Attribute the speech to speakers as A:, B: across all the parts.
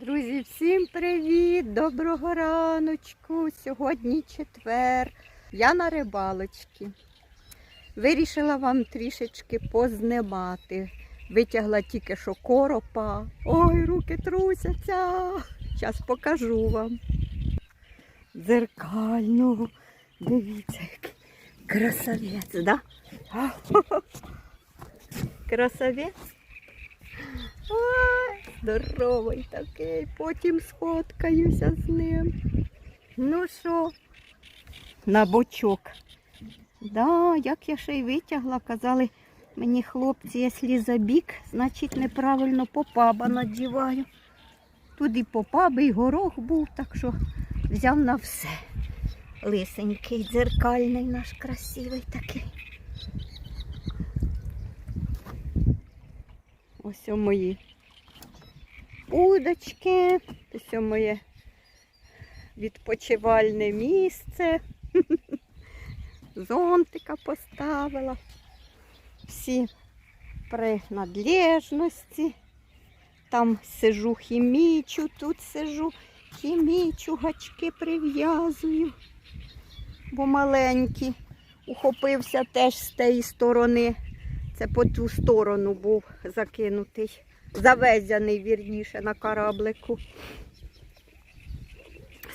A: Друзі, всім привіт! Доброго раночку! Сьогодні четвер. Я на рибалочці. Вирішила вам трішечки познімати. Витягла тільки що коропа. Ой, руки трусяться. Зараз покажу вам. Дзеркально. Дивіться, який красавець, да? Красавець. Здоровий такий, потім сфоткаюся з ним. Ну що, на бочок. Да, як я ще й витягла, казали мені хлопці, якщо забік, значить неправильно попаба надіваю. Тут і попаби, і горох був, так що взяв на все. Лисенький, дзеркальний наш красивий такий. Ось о мої удочки, о моє відпочивальне місце. Зонтика поставила. Всі принадлежності. Там сижу, хімічу, тут сижу, хімічу, гачки прив'язую, бо маленький ухопився теж з тієї сторони. Це по ту сторону був закинутий, завезений вірніше на кораблику.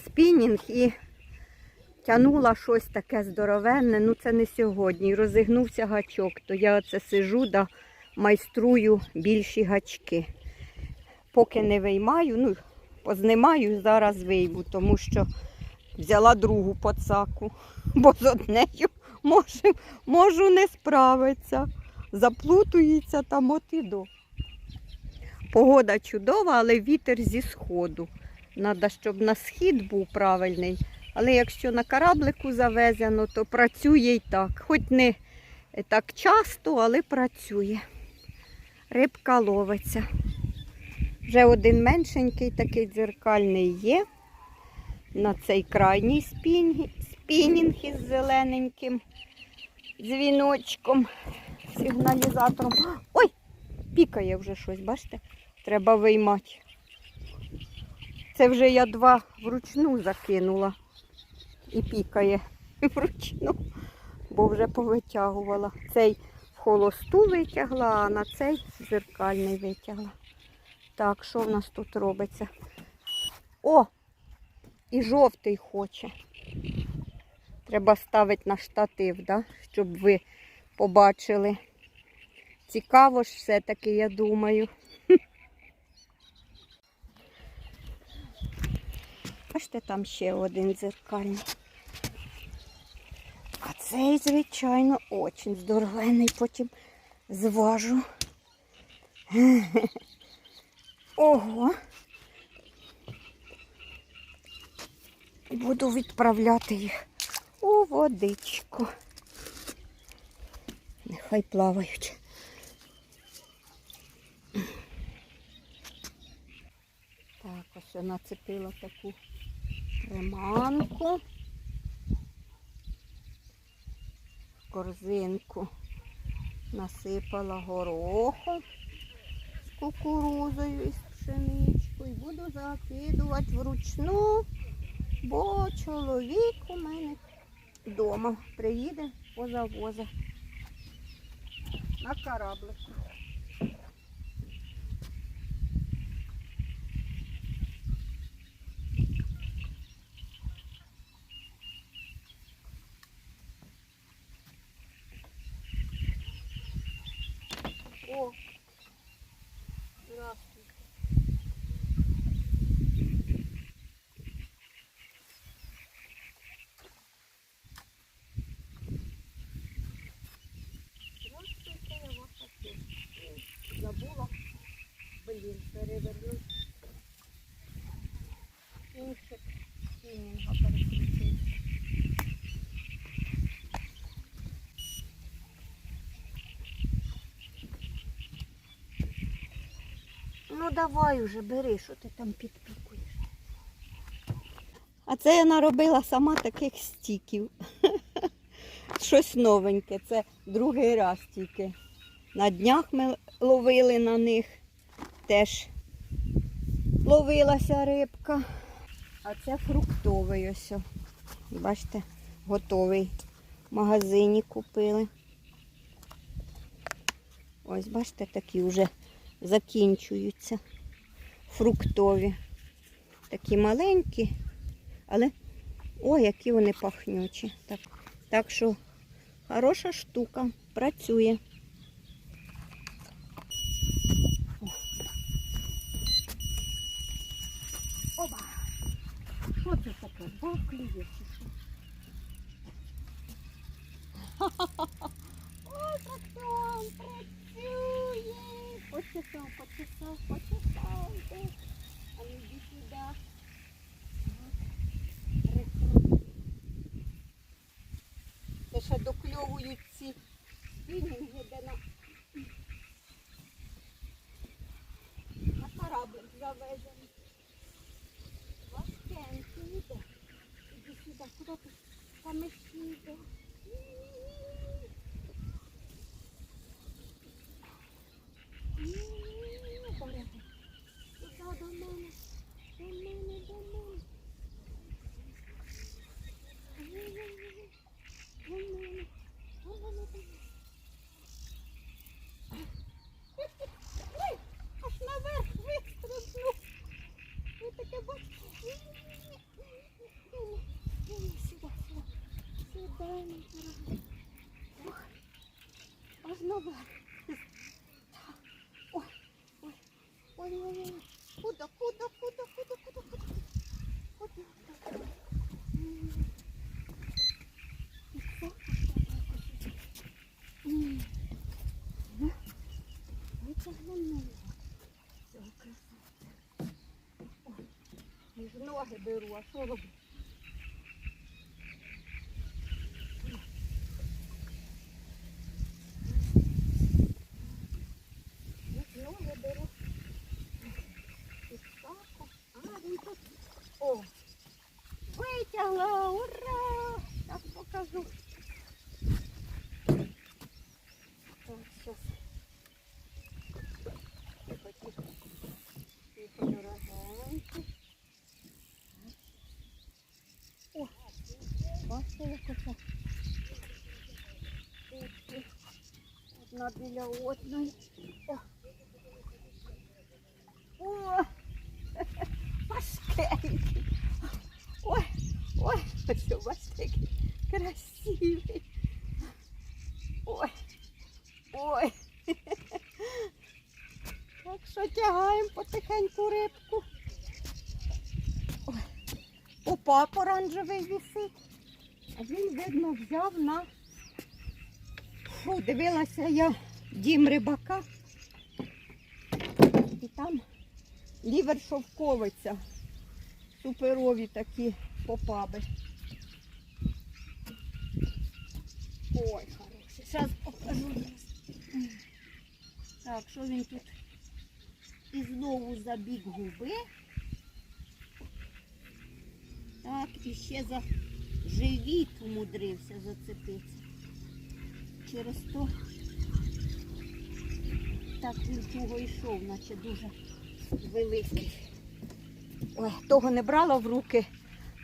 A: Спінінг і тянула щось таке здоровенне, ну це не сьогодні. Розігнувся гачок, то я оце сижу да майструю більші гачки. Поки не виймаю, ну, познімаю, зараз вийму, тому що взяла другу поцаку, бо з однею можу, можу не справитися заплутується там от і до. Погода чудова, але вітер зі сходу. Треба, щоб на схід був правильний. Але якщо на кораблику завезено, то працює і так. Хоч не так часто, але працює. Рибка ловиться. Вже один меншенький такий дзеркальний є. На цей крайній спінінг із зелененьким дзвіночком сигналізатором. Ой, пікає вже щось, бачите? Треба виймати. Це вже я два вручну закинула і пікає вручну, бо вже повитягувала. Цей в холосту витягла, а на цей зеркальний витягла. Так, що в нас тут робиться? О! І жовтий хоче. Треба ставити на штатив, да? щоб ви побачили. Цікаво ж все-таки, я думаю. Бачите, там ще один дзеркальний. А цей, звичайно, очень здоровенний, потім зважу. Ого. Буду відправляти їх у водичку. Нехай плавають. Так, ось я нацепила таку приманку. В корзинку насипала гороху з кукурузою і з пшеничкою. Буду закидувати вручну, бо чоловік у мене вдома приїде позавоза на кораблику. О, здравствуйте. Здравствуйте, я вас хотела. Забыла. Блин, перевернулась. Ну давай уже, бери, що ти там підпікуєш. А це я наробила сама таких стіків. Щось новеньке. Це другий раз тільки. На днях ми ловили на них теж ловилася рибка. А це фруктовий ось. Бачите, готовий. В магазині купили. Ось, бачите, такі вже закінчуються. Фруктові. Такі маленькі, але о, які вони пахнючі. Так, так що хороша штука, працює. mama. Куда, куда, куда, куда, куда, куда? Куда, куда? М. І це, М. Ну, Витягнемо цього красавця. Ой, між ноги беру, а що робити? О! Витягла! Ура! Так покажу. Так, зараз. Тихо, тихо. Тихо, дорогенький. О! Бачите, як оце? Одна біля одної. Оранжевий. А він, видно, взяв на. Фу, дивилася я дім рибака. І там лівер шовковиця. Суперові такі попаби. Ой, хороший. Зараз покажу. Так, що він тут? І знову забіг губи. Так, і ще за живіт умудрився зацепитися. Через то так він туго йшов, наче дуже великий. Ой, того не брала в руки,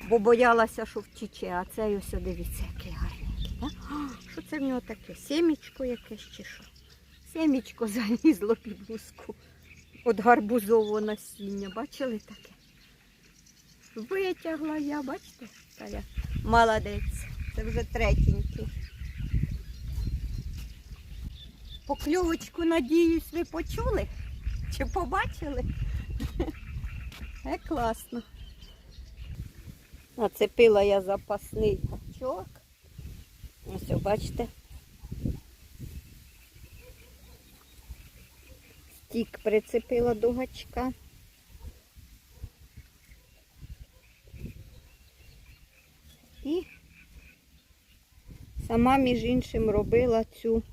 A: бо боялася, що втіче. А цей ось дивіться, який гарненький. Да? Що це в нього таке? Семічко якесь чи що? Семічко залізло під вузку. От гарбузового насіння. Бачили таке? Витягла я, бачите? Та я молодець. Це вже третенький. Покльовочку, надіюсь, ви почули? Чи побачили? Е, класно. Нацепила я запасний гачок. Ось, бачите. Стік прицепила до гачка. І сама, між іншим, робила цю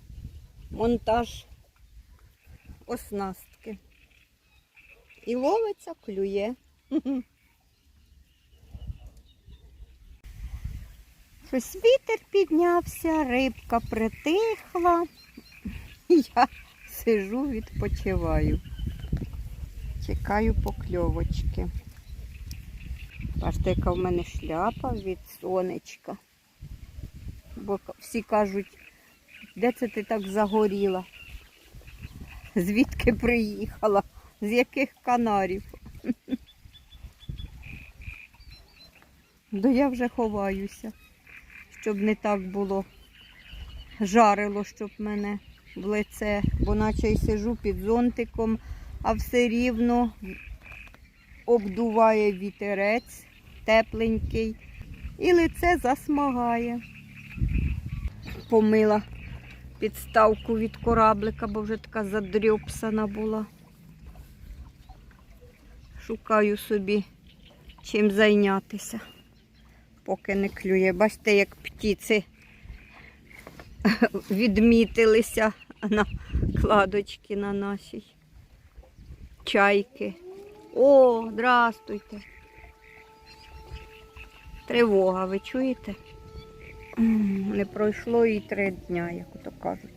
A: монтаж оснастки. І ловиться, клює. Щось вітер піднявся, рибка притихла. Я сижу, відпочиваю. Чекаю покльовочки. Бачите, яка в мене шляпа від сонечка. Бо всі кажуть, де це ти так загоріла? Звідки приїхала? З яких канарів? До я вже ховаюся, щоб не так було жарило, щоб мене в лице, бо наче й сижу під зонтиком, а все рівно обдуває вітерець тепленький і лице засмагає. Помила підставку від кораблика, бо вже така задрьопсана була. Шукаю собі чим зайнятися, поки не клює. Бачите, як птиці відмітилися на кладочки на нашій чайки. О, здрастуйте. Тривога, ви чуєте? Не пройшло і три дня, як ото кажуть.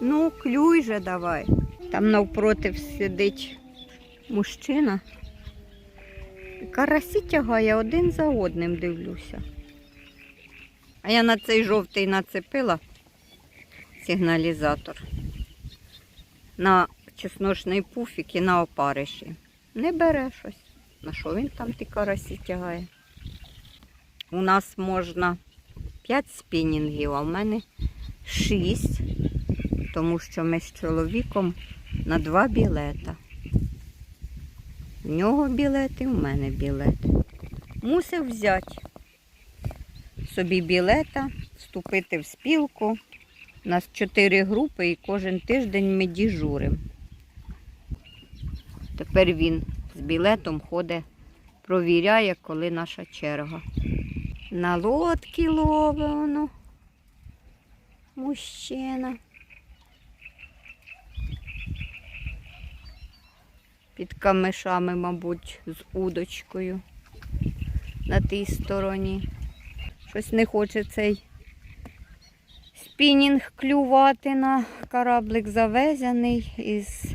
A: Ну, клюй же давай. Там навпроти сидить мужчина. Карасі тягає один за одним, дивлюся. А я на цей жовтий нацепила сигналізатор на чесночний пуфік і на опариші. Не бере щось. На що він там ті карасі тягає? У нас можна 5 спінінгів, а в мене 6, тому що ми з чоловіком на два білета. В нього білети, в мене білети. Мусив взяти собі білета, вступити в спілку. У нас чотири групи і кожен тиждень ми діжуримо. Тепер він з білетом ходить, провіряє, коли наша черга. На лодки ловить воно. Мужчина. Під камешами, мабуть, з удочкою на тій стороні. Щось не хоче цей спінінг клювати на кораблик завезений із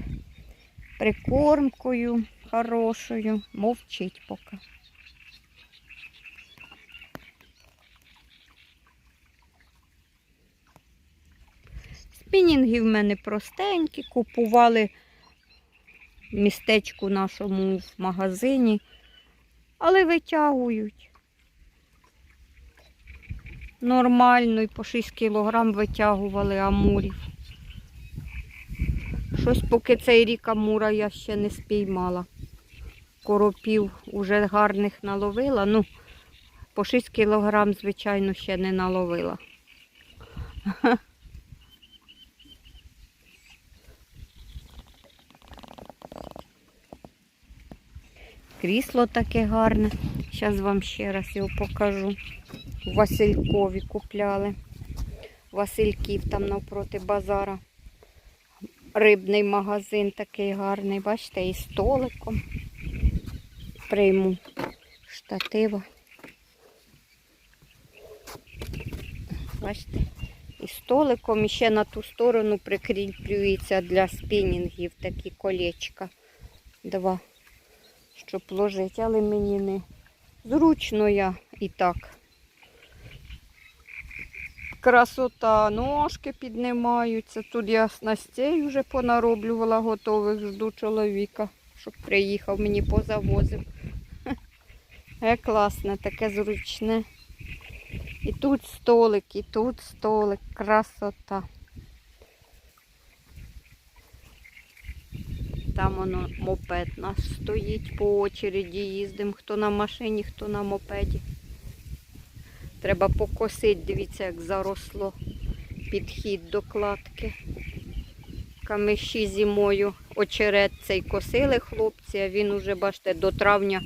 A: прикормкою хорошою. Мовчить поки. Спінінги в мене простенькі, купували в містечку нашому в магазині, але витягують. Нормально і по 6 кілограм витягували амурів. Щось поки цей рік амура я ще не спіймала. Коропів уже гарних наловила. Ну, по 6 кілограм, звичайно, ще не наловила. Крісло таке гарне. Зараз вам ще раз його покажу. Василькові купляли. Васильків там навпроти базара. Рибний магазин такий гарний, бачите, і столиком. Прийму штатива. Бачите, і столиком, і ще на ту сторону прикріплюється для спінінгів такі колечка. Два, щоб ложити, але мені не зручно я і так. Красота, ножки піднімаються. Тут я снастей вже понароблювала готових, жду чоловіка, щоб приїхав, мені позавозив. Е, класне, таке зручне. І тут столик, і тут столик, красота. Там воно мопед наш стоїть по очереді, їздимо, хто на машині, хто на мопеді. Треба покосити, дивіться, як заросло підхід до кладки. Камиші зимою очерет цей косили хлопці, а він уже, бачите, до травня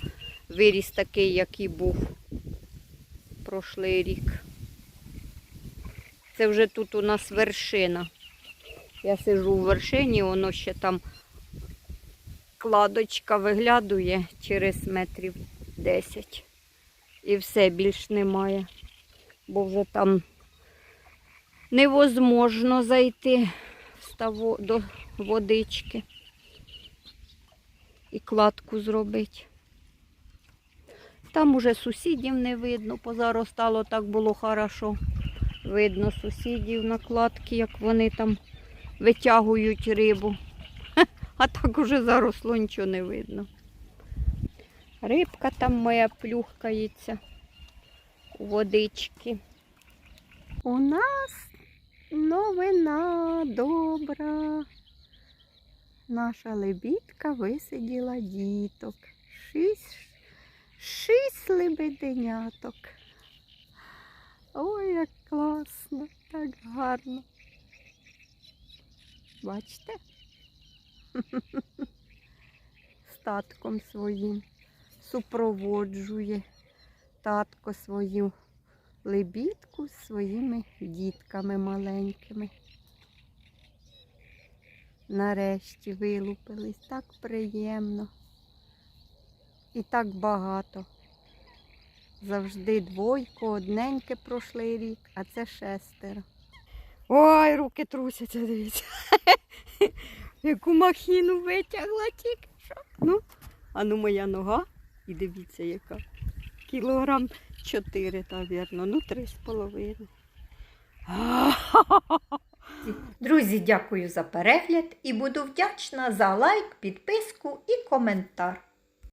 A: виріс такий, який був прошлий рік. Це вже тут у нас вершина. Я сижу в вершині, воно ще там кладочка виглядує через метрів 10. І все більш немає. Бо вже там невозможно зайти до водички. І кладку зробити. Там уже сусідів не видно, позаростало так було хорошо. Видно сусідів на кладки, як вони там витягують рибу. А так уже заросло, нічого не видно. Рибка там моя плюхкається водички. У нас новина добра. Наша лебідка висиділа діток. Шість, шість лебеденяток. Ой, як класно, так гарно. Бачите? З татком своїм супроводжує татко свою лебідку з своїми дітками маленькими. Нарешті вилупились так приємно і так багато. Завжди двойко, одненьке прошлий рік, а це шестеро. Ой, руки трусяться, дивіться. Яку махіну витягла тільки що. Ну, а ну моя нога. І дивіться, яка. Кілограм 4, навірно, ну три з половиною. Друзі, дякую за перегляд і буду вдячна за лайк, підписку і коментар.